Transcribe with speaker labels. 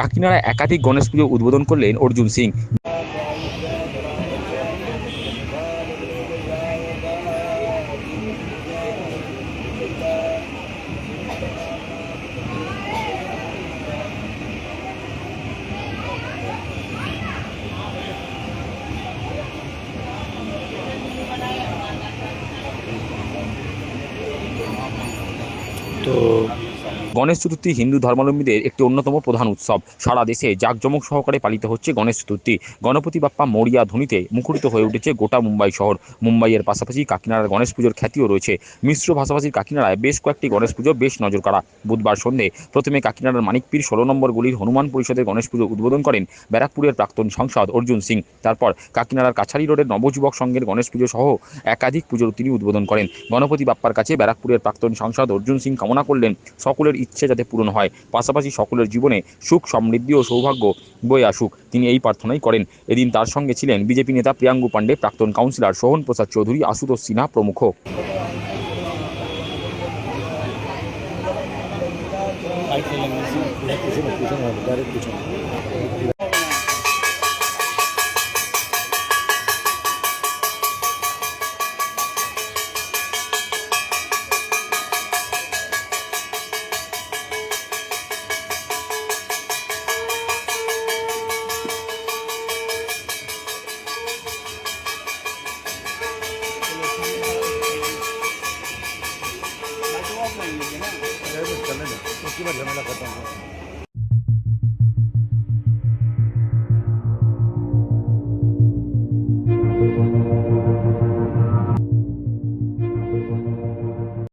Speaker 1: কাকিনাড়ায় একাধিক গণেশ পুজো উদ্বোধন করলেন অর্জুন সিং।
Speaker 2: তো
Speaker 1: গণেশ চতুর্থী হিন্দু ধর্মাবলম্বীদের একটি অন্যতম প্রধান উৎসব। সারা দেশে জাঁকজমক সহকারে পালিত হচ্ছে গণেশ চতুর্থী। গণপতি বাপ্পা মরিয়া ধ্বনিতে মুখরিত হয়ে উঠেছে গোটা মুম্বাই শহর। মুম্বাইয়ের পাশাপাশি কাকিনাড়ার গণেশ পুজোর খ্যাতিও রয়েছে। মিশ্র ভাষাভাষীর কাকিনাড়ায় বেশ কয়েকটি গণেশ পুজো বেশ নজর কাড়া। বুধবার সন্ধে প্রথমে কাকিনাড়ার মানিকপীর ষোলো নম্বর গলির হনুমান পরিষদের গণেশ পুজো উদ্বোধন করেন ব্যারাকপুরের প্রাক্তন সাংসদ অর্জুন সিং। তারপর কাকিনাড়ার কাছারি রোডের নবযুবক সংঘের গণেশ পুজো সহ একাধিক পুজোর তিনি উদ্বোধন করেন। গণপতি বাপ্পার কাছে ব্যারাকপুরের প্রাক্তন সাংসদ অর্জুন সিং কামনা করলেন। সকলের ইচ্ছে যাতে পূরণ হয়। পাশাপাশি সকলের জীবনে সুখ, সমৃদ্ধি ও সৌভাগ্য বয়ে আসুক। তিনি এই প্রার্থনাই করেন। এদিন তার সঙ্গে ছিলেন বিজেপি নেতা প্রিয়াঙ্গু পাণ্ডে, প্রাক্তন কাউন্সিলর সোহন প্রসাদ চৌধুরী, আশুতোষ সিনহা প্রমুখ।
Speaker 2: मान लीजिए ना? चलने उसकी झमेला खत्म हो।